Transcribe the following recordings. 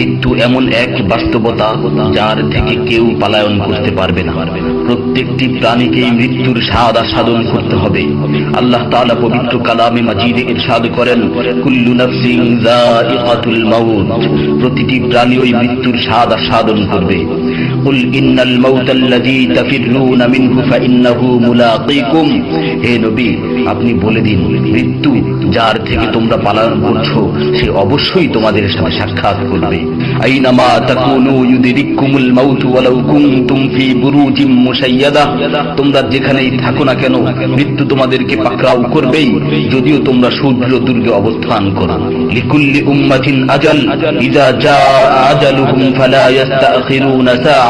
মৃত্যু এমন এক বাস্তবতা যার থেকে কেউ পালায়ন করতে পারবে না। প্রত্যেকটি প্রাণীকেই মৃত্যুর স্বাদ আস্বাদন করতে হবে। আল্লাহ তাআলা পবিত্র কালামে মাজিদে ইরশাদ করেন, কুল্লু নাফসিন প্রতিটি প্রাণী ওই মৃত্যুর স্বাদ আস্বাদন করবে। قل إن الموت الذي تفرون منه فإنه ملاقيكم হে নবী আপনি বলে দিন মৃত্যু যার থেকে তোমরা পালন করছো সে অবশ্যই তোমাদের সাথে সাক্ষাৎ করবে আইনামা তাকুনু ইউদরিকুমুল মাউত ওয়ালাউ কুনতুম ফি বুরুজিম মুশাইয়াদা তোমরা যেখানেই থাকো না কেন মৃত্যু তোমাদেরকে পাকড়াও করবেই যদিও তোমরা সূর্য দুর্গে অবস্থান করো লিকুল্লি উম্মাতিন আজাল ইযা জা আজালুহুম ফালা ইস্তাখিরুনা সাআতান ওয়ালা ইস্তাকদিমুন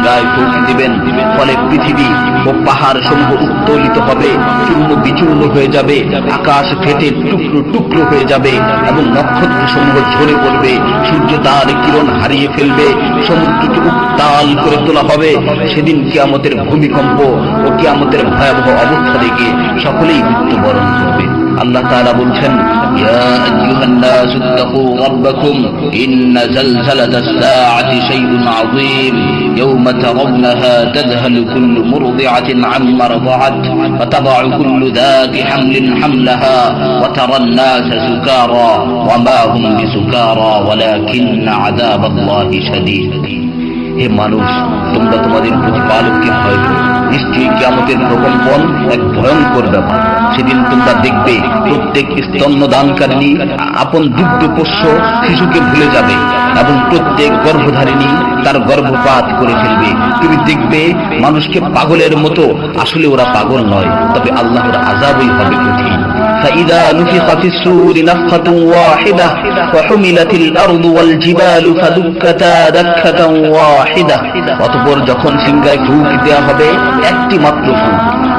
সিংগায় ফুঁক দিবেন। ফলে পৃথিবী ও পাহাড় সমূহ উত্তোলিত হবে, চূর্ণ বিচূর্ণ হয়ে যাবে, আকাশ ফেটে টুকরো টুকরো হয়ে যাবে এবং নক্ষত্র সমূহ ঝরে পড়বে, সূর্য তার কিরণ হারিয়ে ফেলবে, সমুদ্রকে উত্তাল করে তোলা হবে। সেদিন কিয়ামতের ভূমিকম্প ও কিয়ামতের ভয়াবহ অবস্থা দেখে সকলেই মৃত্যুবরণ করবে। আল্লাহ তাআলা বলছেন ইয়া আইয়ুহান নাস ইত্তাকু রাব্বাকুম ইন্না জালজালাতাস সাআতি শাইউন আযীম ইয়াওমা তারাউনাহা তাযহালু কুল্লু মুরদি'atin 'amma rada'at wa tad'u kullu dhati hamlin hamlaha wa tara an-nasa sukara wa ma hum bisukara walakinna 'adhaballahi shadid হে মানুষ তোমরা তোমাদের প্রতিপালককে ভয় করো নিশ্চয়ই কিয়ামতের প্রকম্পন এক ভয়ঙ্কর ব্যাপার সেদিন তোমরা দেখবে প্রত্যেক স্তন্য দানকারিণী আপন দুগ্ধ পোষ্য শিশুকে ভুলে যাবে এবং প্রত্যেক গর্ভধারিণী তার গর্ভপাত করে ফেলবে তুমি দেখবে মানুষকে পাগলের মতো আসলে ওরা পাগল নয় তবে আল্লাহর আজাবই হবে কঠিন فإذا نفخ في السور نفخة واحدة وحملت الأرض والجبال فدكتا دكة واحدة অতঃপর যখন সিংহায় ফুক দেওয়া হবে একটি মাত্র ফুক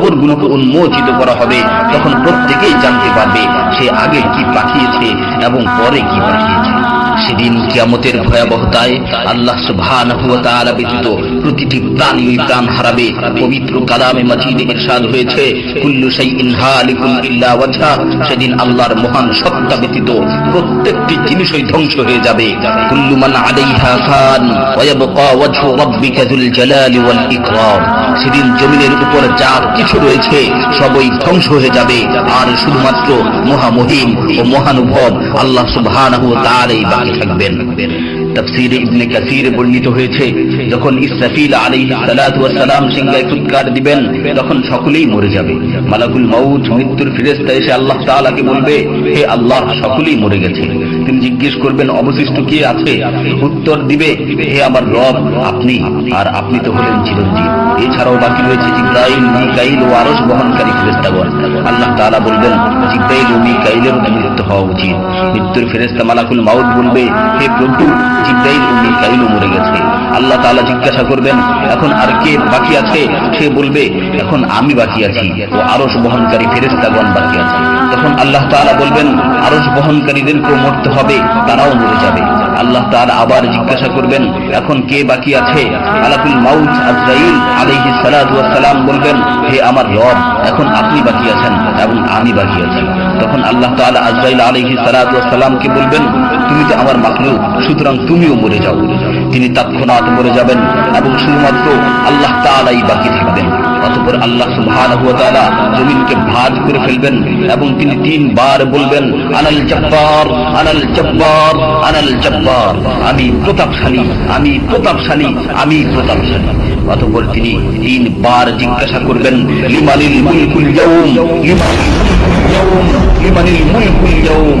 কবরগুলোকে উন্মোচিত করা হবে, তখন প্রত্যেকেই জানতে পারবে সে আগে কি পাঠিয়েছে এবং পরে কি পাঠিয়েছে। সেদিন কিয়ামতের ভয়াবহতায় আল্লাহ সুবহানাহু ওয়া তাআলা ব্যতীত প্রতিটি প্রাণী প্রাণ হারাবে। পবিত্র কালামে মাজিদে ইরশাদ হয়েছে, কুল্লু শাইইন হালিকুন ইল্লা ওয়াজহা। সেদিন আল্লাহর মহান সত্তা ব্যতীত প্রত্যেকটি জিনিসই ধ্বংস হয়ে যাবে। কুল্লু মান আলাইহা ফান ওয়া ইয়াবকা ওয়াজহু রাব্বিকা যুল জালালি ওয়াল ইকরাম। সেদিন জমিনের উপর যা কিছু রয়েছে, সবই ধ্বংস হয়ে যাবে। আর শুধুমাত্র মহামহিম ও মহানুভব আল্লাহ সুবহানাহু তার এই বাকি থাকবেন। তাফসীরে ইবনে কাসীর বর্ণিত হয়েছে, যখন ইসরাফিল ওয়াস সালাম সিংহায় ফুৎকার দিবেন, তখন সকলেই মরে যাবে। মালাকুল মাউত, মৃত্যুর ফেরেশতা এসে আল্লাহ তাআলাকে বলবে, হে আল্লাহ, সকলেই মরে গেছে। তিনি জিজ্ঞেস করবেন, অবশিষ্ট কে আছে? উত্তর দিবে, হে আমার রব, আপনি, আর আপনি তো হলেন চিরঞ্জীব। এছাড়াও বাকি রয়েছে জিব্রাইল, মিকাইল ও আরশ বহনকারী ফেরেশতাগণ। আল্লাহ তাআলা বলবেন, জিব্রাইল ও মিকাইলের মৃত্যু হওয়া উচিত। মৃত্যুর ফেরেশতা মালাকুল মাউত বলবে, হে প্রভু জিব্রাইল ও মিকাইল মরে গেছে। আল্লাহ তাআলা জিজ্ঞাসা করবেন, এখন আর কে বাকি আছে? সে বলবে, এখন আমি বাকি আছি ও আরশ বহনকারী ফেরেশতাগণ বাকি আছে। তখন আল্লাহ তাআলা বলবেন, আরশ বহনকারীদেরকেও মরতে হবে, তারাও মরে যাবে। আল্লাহ তার আবার জিজ্ঞাসা করবেন, এখন কে বাকি আছে? আলাকুল মাউজ আজরাইল সালাতু সালাম বলবেন, হে আমার রব, এখন আপনি বাকি আছেন এবং আমি বাকি আছি। তখন আল্লাহ তালা আজরাইল ওয়াস সালামকে বলবেন, তুমি তো আমার মাকলু সুতরাং তুমিও মরে যাও। তিনি তৎক্ষণাৎ মরে যাবেন এবং শুধুমাত্র আল্লাহ তাআলাই বাকি থাকবেন। অতঃপর আল্লাহ সুবহানাহু ওয়া জমিনকে ভাঁজ করে ফেলবেন এবং তিনি তিনবার বলবেন, আনাল জব্বার আনাল জব্বার আনাল জব্বার। আমি প্রতাপশালী আমি প্রতাপশালী আমি প্রতাপশালী। অতঃপর তিনি তিনবার জিজ্ঞাসা করবেন লিমানিল মুলকুল ইয়াউম, লিমানিল মুলকুল ইয়াউম।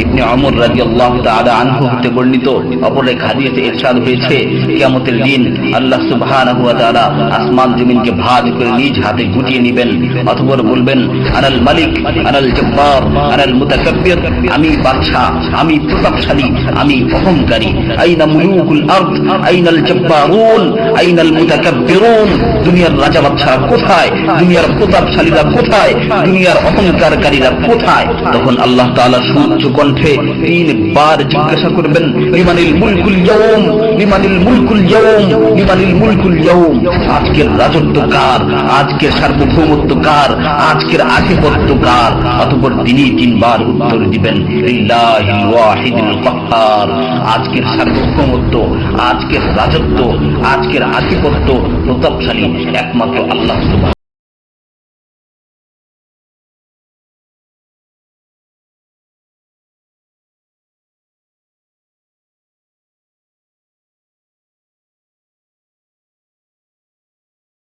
ইবনে আমর রাদিয়াল্লাহু তাআলা আনহু হতে বর্ণিত ইরশাদ হয়েছে দিন আল্লাহ আসমান জমিনকে করে নিজ হাতে গুটিয়ে নেবেন। বলবেন, আনাল মালিক, আনাল জব্বার, আনাল মুতাকাব্বির, আমি বাদশা আমি প্রতাপশালী, আমি অহংকারী। আইনা মুলুকুল আরদ, আইনাল জব্বারুন, আইনাল মুতাকাব্বিরুন। দুনিয়ার রাজা বাদশারা কোথায়? দুনিয়ার প্রতাপশালীরা কোথায়? দুনিয়ার অহংকারকারীরা কোথায়? তখন আল্লাহ তাআলা সুউচ্চ কণ্ঠে তিনবার জিজ্ঞাসা করবেন লিমানিল মুলকুল ইয়াউম লিমানিল মুলকুল ইয়াউম লিমানিল মুলকুল ইয়াউম, আজকের রাজত্ব কার? আজকের সার্বভৌমত্ব কার? আজকের আধিপত্য কার? অতঃপর তিনি তিনবার উত্তর দিবেন, লিল্লাহিল ওয়াহিদুল কাহ্হার আজকের সার্বভৌমত্ব, আজকের রাজত্ব, আজকের আধিপত্য প্রতাপশালী একমাত্র আল্লাহ সুবহানাহু